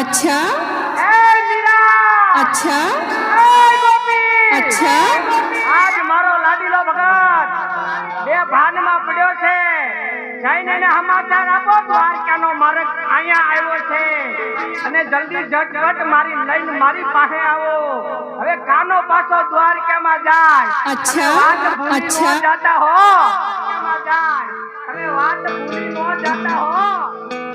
अच्छा अच्छा અચ્છા? આજ મારો લાડીલો ભગત બે ભાનમાં પડ્યો છે. જઈને એને સમાચાર આપો દ્વારકાનો માર્ગ અહીંયા આવ્યો છે. અને જલ્દી ઝટપટ મારી લઈને મારી પાસે આવો. હવે કાનો પાછો દ્વારકામાં જાય. અચ્છા, અચ્છા. જાતા હો. દ્વારકામાં જાય. તમે વાત ભૂલી ન જાતા હો.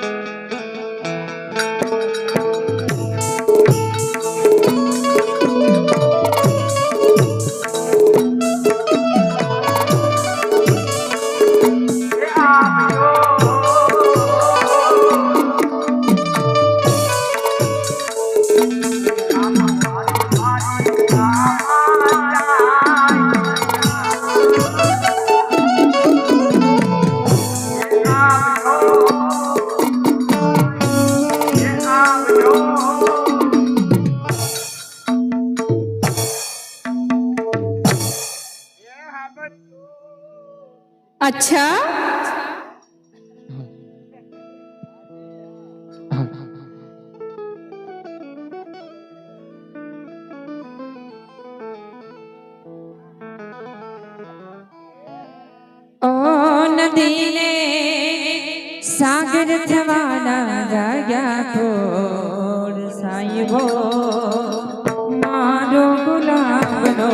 નદીને સાગર થવાના ગયા ખોડ સાહેબો મારો ગુલાબનો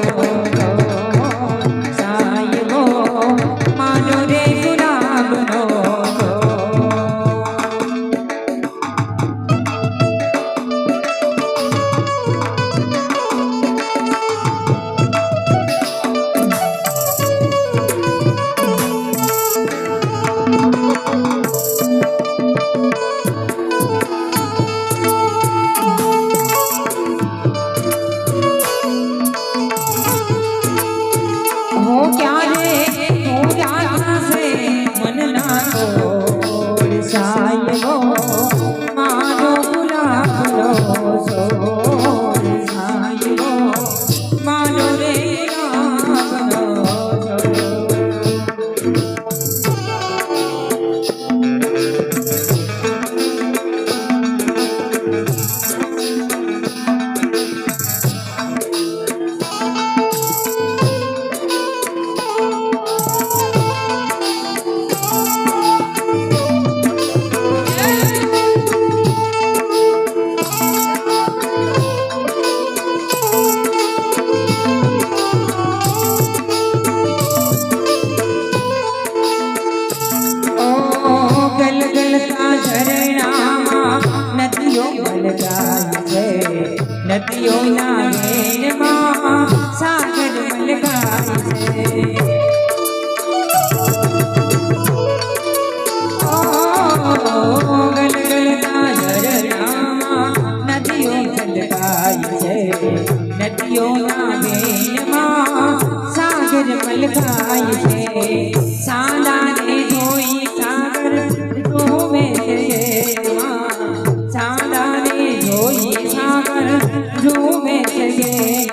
જોવે છે.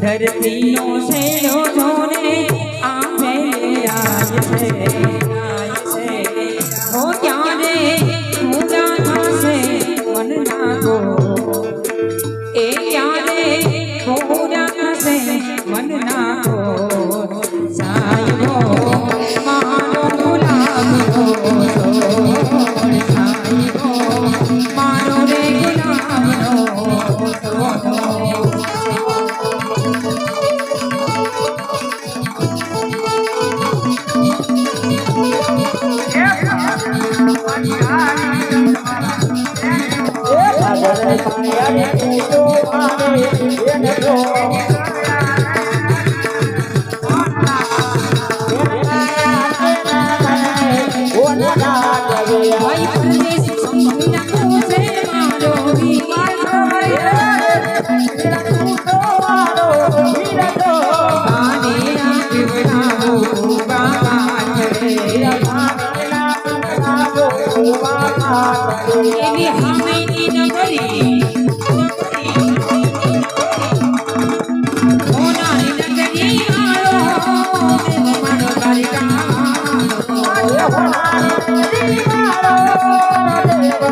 ધરતીનો શેડો ભાઈ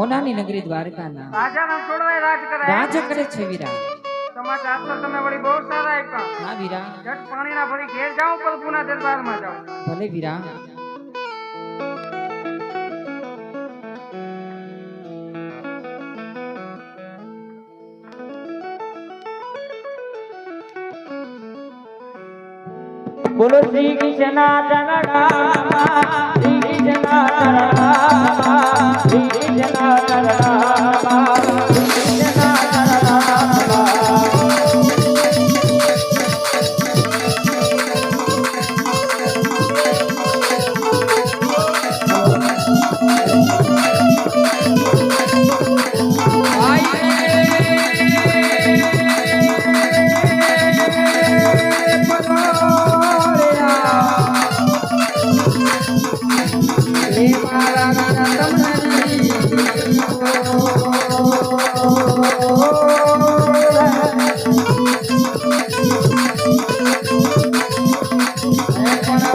મોનાની નગરી દ્વારકાના. રાજાના છોડવાય રાજ કરે રાજ કરે છે વીરા સમાચાર તો તમે વળી બહુ સારા આપ્યા. હા વીરા જટ પાણીના ભરી ઘેર જાઓ પ્રભુના દરબારમાં જાઓ. ભલે વીરા બોલો શ્રી કૃષ્ણ રામા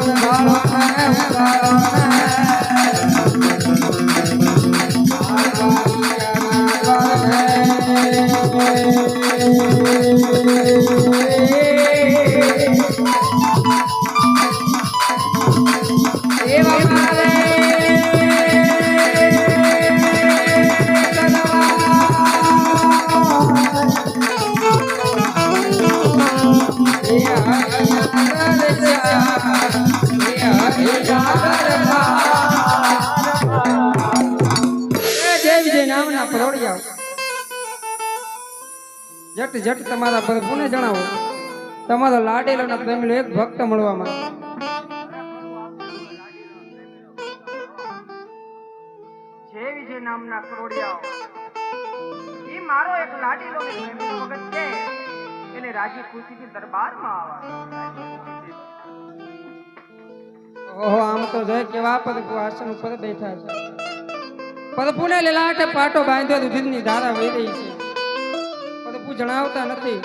જય જટ તમારા પ્રભુને જણાવો. તમારો લાડેલો ના પ્રેમીલો એક ભક્ત મળવામાં જે વિજય નામના કરોડિયાઓ. ઈ મારો એક લાડીલો ને પ્રેમીલો છે. એને રાજી ખુશીથી દરબારમાં આવવા ઓહો આમ તો જય કેવા પ્રભુ આસન ઉપર બેઠા છે. પ્રભુને લેલાટે પાટો બાંધ્યો દૂધની ધારા વહી રહી છે. પ્રભુ જણાવતા નથી.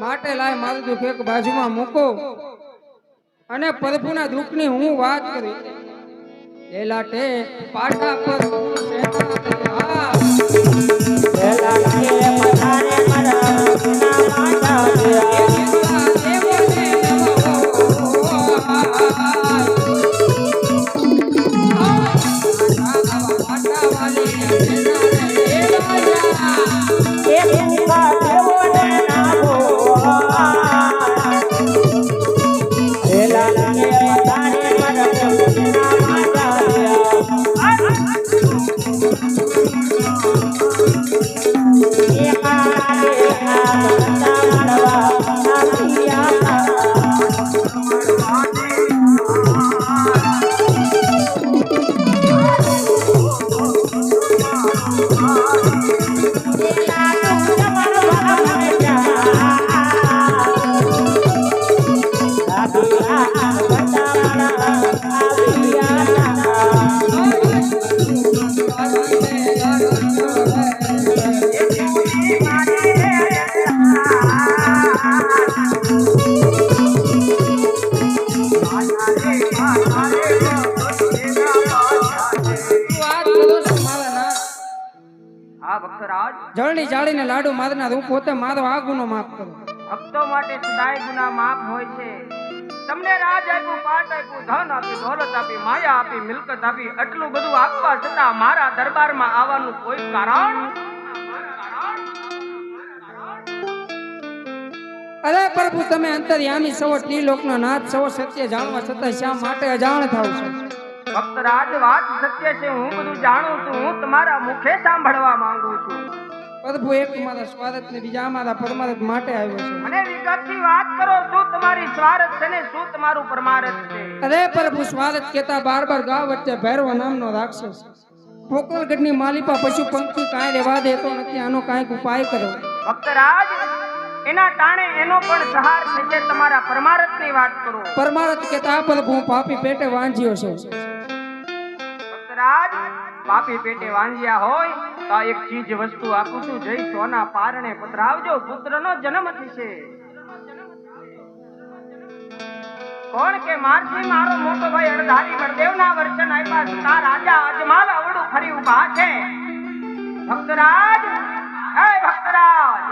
માટે લાય મારું દુઃખ એક બાજુમાં મૂકો અને પ્રભુના દુઃખની હું વાત કરી. લેલાટે પાટા પર કે પધારે મારા જળની જાળીને લાડુ મારનાર હું પોતે મારો આ ગુનો માફ કરું. ભક્તો માટે સદાય ગુના માફ હોય છે. તમને રાજ આપ્યું પાટ આપ્યું ધન આપ્યું દોલત આપી માયા આપી મિલકત આપી આટલું બધું આપવા છતાં મારા દરબારમાં આવવાનું કોઈ કારણ? અરે પ્રભુ તમે અંતર્યામી સવો ત્રિલોકનો નાથ સવો સત્ય જાણવા છતાં શા માટે અજાણ થાવ છો? ભક્તરાજ વાત સત્ય છે હું બધું જાણું છું હું તમારા મુખે સાંભળવા માંગુ છું. પ્રભુ એક મારા સ્વાર્થ ને બીજા મારા પરમાર્થ માટે આવ્યો છે. મને વિગતથી વાત કરો શું તમારી સ્વાર્થ છે ને શું તમારું પરમાર્થ છે? અરે પ્રભુ સ્વાર્થ કેતા બાર બાર ગાવ વચ્ચે ભૈરવ નામનો રાક્ષસ. પોકલગઢની માલિપા પશુ પંખી કાંઈ રેવા દેતો નથી આનો કાંઈક ઉપાય કરો. ભક્તરાજ એના ટાણે એનો પણ સહાર છે તમારા પરમારથની વાત કરો. પરમાર્થ કેતા પ્રભુ પાપી પેટે વાંજ્યો છું. ભક્તરાજ પાપી પેટે વાંજ્યા હોય તો એક ચીજ વસ્તુ આપું છું જઈ, સોના પારણે પધરાવજો પુત્રનો જન્મ થશે. કોણ કે મારથી મારો મોટો ભાઈ અડધારી બળદેવના વર્ચન આપ્યા છતાં રાજા અજમાલ અવડું ફરી ઊભા છે. ભક્તરાજ હે ભક્તરાજ!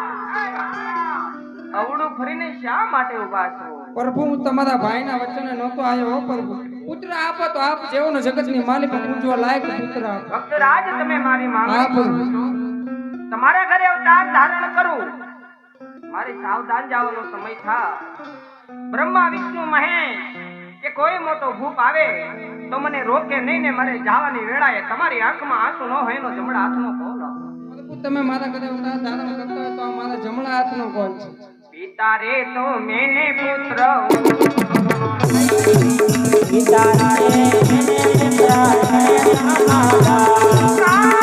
અવડું ફરીને શા માટે ઊભા છો? પ્રભુ, હું તમારા ભાઈના વચને નહોતો આવ્યો પ્રભુ. પુત્ર આપો તો આપ જેવો ને જગતની માલિક પૂજવા લાયક પુત્ર આપો. ભક્તરાજ તમે મારી માંગ માંગણી તમારા ઘરે અવતાર ધારણ કરું. મારે સાવધાન જવાનો સમય થા. બ્રહ્મા વિષ્ણુ મહેશ કે કોઈ મોટો ભૂપ આવે તો મને રોકે નહીં ને મારે જવાની વેળાએ તમારી આંખમાં આંસુ ન હોય એનો જમણા હાથનો કોલ આપો. તમે મારા ઘરે અવતાર ધારણ કરતા હોય તો મારા જમણા હાથનો કોલ છે. પિતા રે તો મેને પુત્ર પિતા રે એને પુત્ર અમારા એકાનો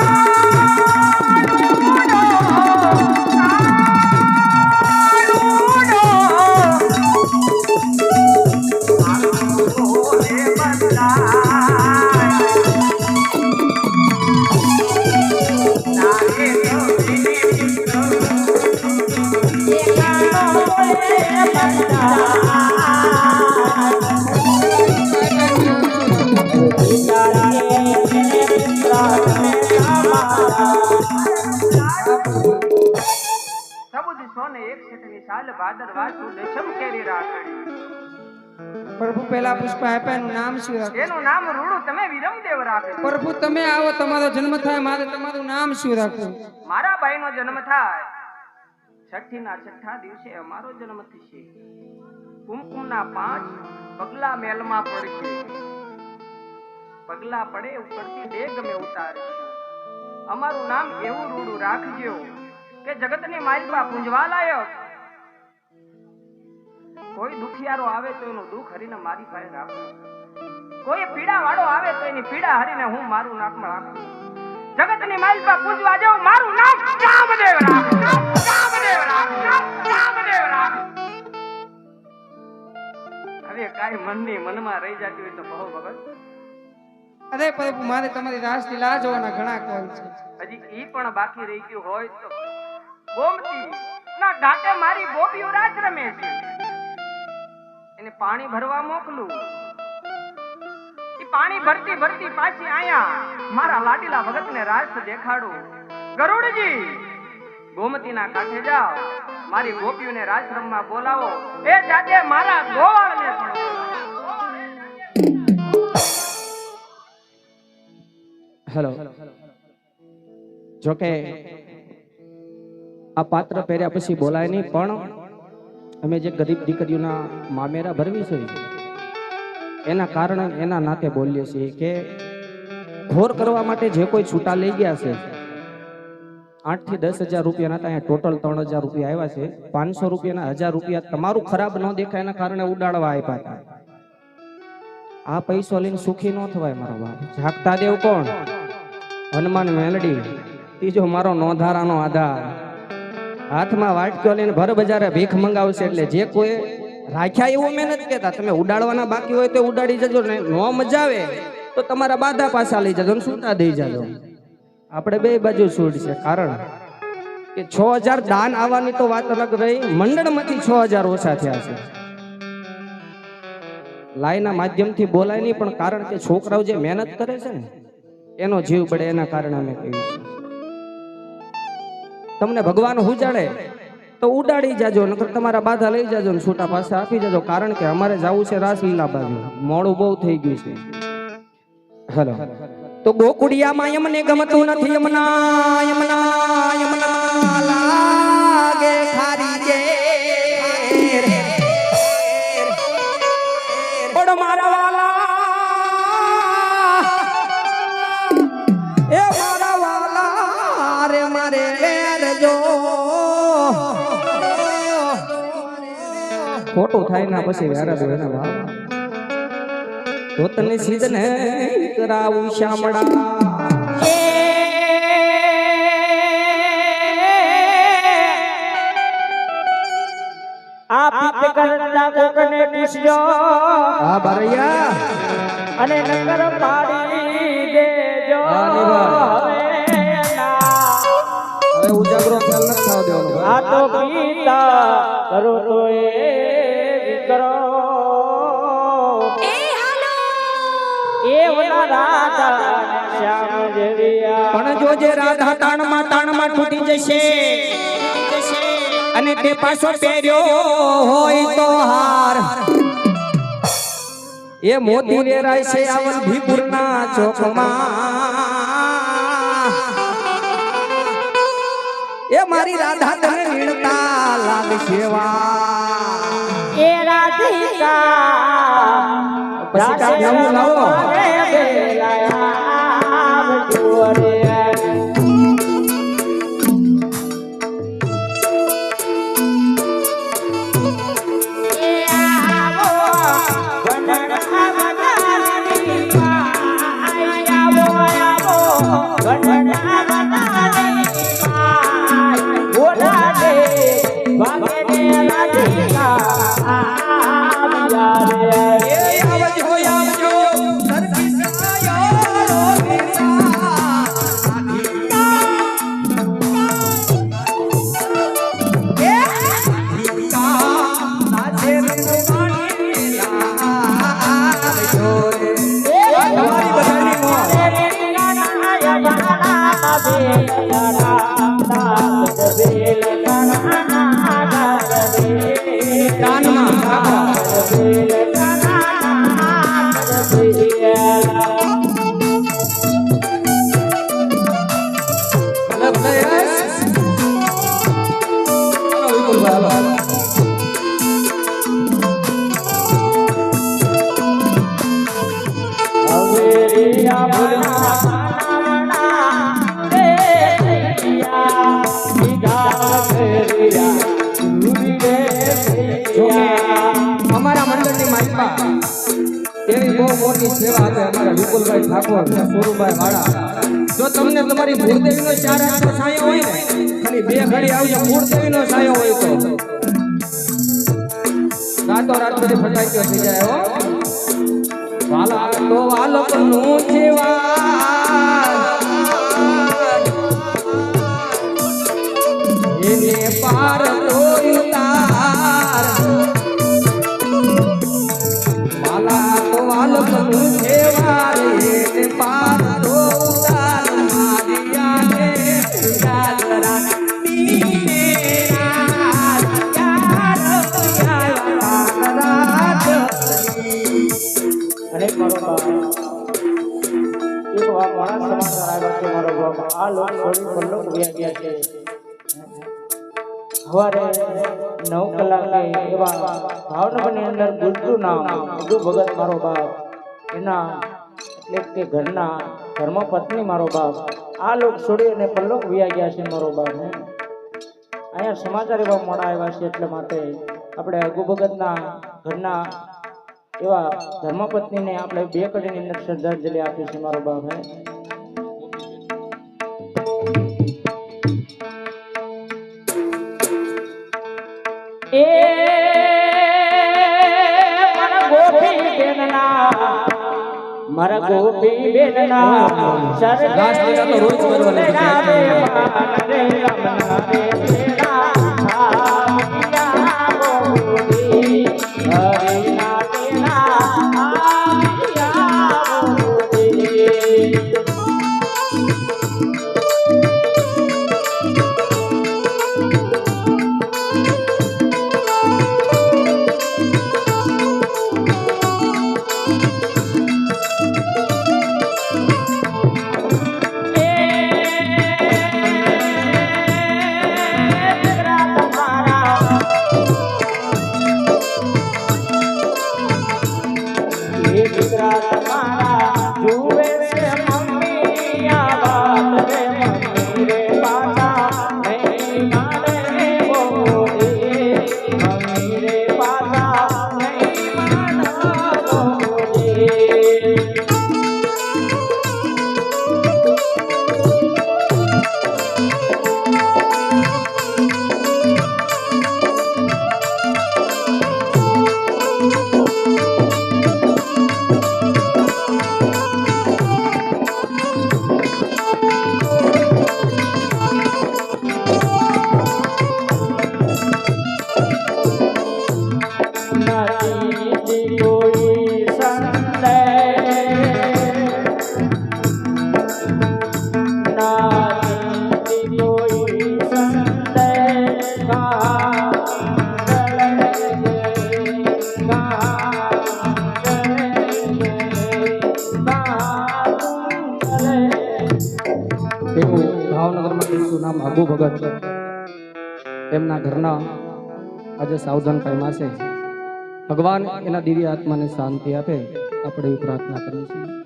સબુજ સોને એક સાલ દશમ કેરી રાખડી પ્રભુ પહેલા પુષ્પ આપ્યા એનું નામ શું એનું નામ રૂડું તમે વિરમદેવ રાખે. પ્રભુ તમે આવો તમારો જન્મ થાય મારે તમારું નામ શું રાખવું? મારા ભાઈનો જન્મ થાય. છઠ્ઠીના છઠ્ઠા દિવસે અમારો જન્મ થશે. કુમકુમના પાંચ પગલા મેલમાં પડશે. પગલા પડે ઉપરથી દેગ મેં ઉતારશું. અમારું નામ એવું રૂડું રાખજો કે જગતની માલિકા પૂંજવા લાયક. કોઈ દુખિયારો આવે તો એનું દુઃખ હરીને મારી પાસે રાખો. કોઈ પીડા વાળો આવે તો એની પીડા હરીને હું મારું નાકમાં રાખું. જગતની માલિકા પૂજવા જાઉં મારું નામ રામદેવ રામ રામદેવ રામ રામદેવ રામ હવે કાંઈ મનની મનમાં રહી જતી હોય તો બહુ ભગત. અરે પ્રભુ મારે તમારી રાસ લીલા જોવાના ઘણા કોલ છે. હજી ઈ પણ બાકી રહી ગયું હોય તો. ગોમતી, ના ઘાટે મારી ગોપીઓ રાજ રમે છે. એને પાણી ભરવા મોકલું. ઈ પાણી ભરતી ભરતી પાછી આયા. મારા લાડીલા ભગતને રાસ દેખાડું. ગરુડજી, ગોમતીના કાંઠે જાઓ. મારી ગોપીઓને રાજ રમવા બોલાવો. એ જાતે મારા ગોવાળને પણ હેલો. જોકે આ પાત્ર પહેર્યા પછી બોલાય નહીં, પણ અમે જે ગરીબ દીકરીઓના મામેરા ભરવી છે, એના કારણે એના નાતે બોલીએ છીએ કે ઘોર કરવા માટે જે કોઈ છૂટા લઈ ગયા છે આઠથી દસ હજાર રૂપિયાના હતા અહીંયા ટોટલ ત્રણ હજાર રૂપિયા આવ્યા છે, પાંચસો રૂપિયાના હજાર રૂપિયા તમારું ખરાબ ન દેખાય એના કારણે ઉડાડવા આપ્યા હતા. આ પૈસો લઈને સુખી ન થવાય મારો બાપ. જાગતા દેવ કોણ? હનુમાન મેલડી. ત્રીજો મારો નોંધારાનો આધાર. હાથમાં વાટક્યો લઈને ભર બજારે ભીખ મંગાવશે એટલે જે કોઈ રાખ્યા એવું મેં નથી કહેતા. તમે ઉડાડવાના બાકી હોય તો ઉડાડી જજો, ને નો મજા આવે તો તમારા બાધા પાછા લઈ જજો ને સૂતા દઈ જજો. આપણે બે બાજુ છૂટ છે. કારણ કે છ હજાર દાન આવવાની તો વાત અલગ રહી. મંડળમાંથી છ હજાર ઓછા થયા છે. લાઈના માધ્યમથી બોલાય નહીં, પણ કારણ કે છોકરાઓ જે મહેનત કરે છે એનો જીવ પડે એના કારણે અમે કહ્યું તમને ભગવાન હુજાડે તો ઉડાડી જાજો, નકર તમારા બાધા લઈ જાજો ને છૂટા પાસે આપી જાજો, કારણ કે અમારે જવું છે રાસલીલા બાજુ મોડું બહુ થઈ ગયું છે. હેલો. તો ગોકુડિયામાં એમને ગમતું નથી યમના યમના યમના પણ મારા. વાલા એ મારા વાલા રે મારે લેરજો ખોટું થાય ના પછી તો તને સીધને કરાવું શામળા. આ પિત્ત કરતા કોકને બારૈયા અને નકર પાડી દેજો. હવે ઉજાગરો ખ્યાલ નથી થવા દેવાનો આ તો પિતા કરો તો એ કરો એ ઓલા રાધા શ્યામ જેવિયા પણ જોજે રાધા તાણમાં તાણમાં તૂટી જશે. અને તે પાછો પહેર્યો હોય તો હાર. એ મોતી વેરાય છે આવન ભીપુરના ચોકમાં એ મારી રાધા તને નીણતા લાગશે સેવા એ રાધિકા પછી કામ નવું લાવો. રાધે બેલાયા આવજો રે. અમારા સોરુભાઈ વાળા જો તમને તમારી મૂળદેવીનો ચાર આંખનો છાંયો હોય ને, ખાલી બે ઘડી આવજો મૂળદેવીનો છાંયો હોય તો. રાતો રાત બધી ગયો થઈ જાય હો. વાલા તો વાલકનું જીવા એને પાર કોઈ આ લોક છોડી પલ્લોક વ્યા ગયા છે. સવારે નવ કલાકે એવા ભાવનગરની અંદર ગુજ્જુ નામ ગુજ્જુ ભગત મારો બાપ, એના એટલે કે ઘરના ધર્મપત્ની મારો બાપ, આ લોક છોડી અને પલ્લોક વ્યા ગયા છે મારો બાપ. અહીંયા સમાચાર એવા મોડા આવ્યા છે એટલે માટે આપણે અગુ ભગતના ઘરના એવા ધર્મપત્નીને આપણે બે કડીની અંદર શ્રદ્ધાંજલિ આપીશું મારો બાપ. હે ગોપી બેનના રાસ લીલા તો રોજ કરવાની છે. ભગત એમના ઘરના આજે સાવધાન પામ્યા છે ભગવાન એના દિવ્ય આત્માને શાંતિ આપે, આપણે એવી પ્રાર્થના કરીએ છીએ.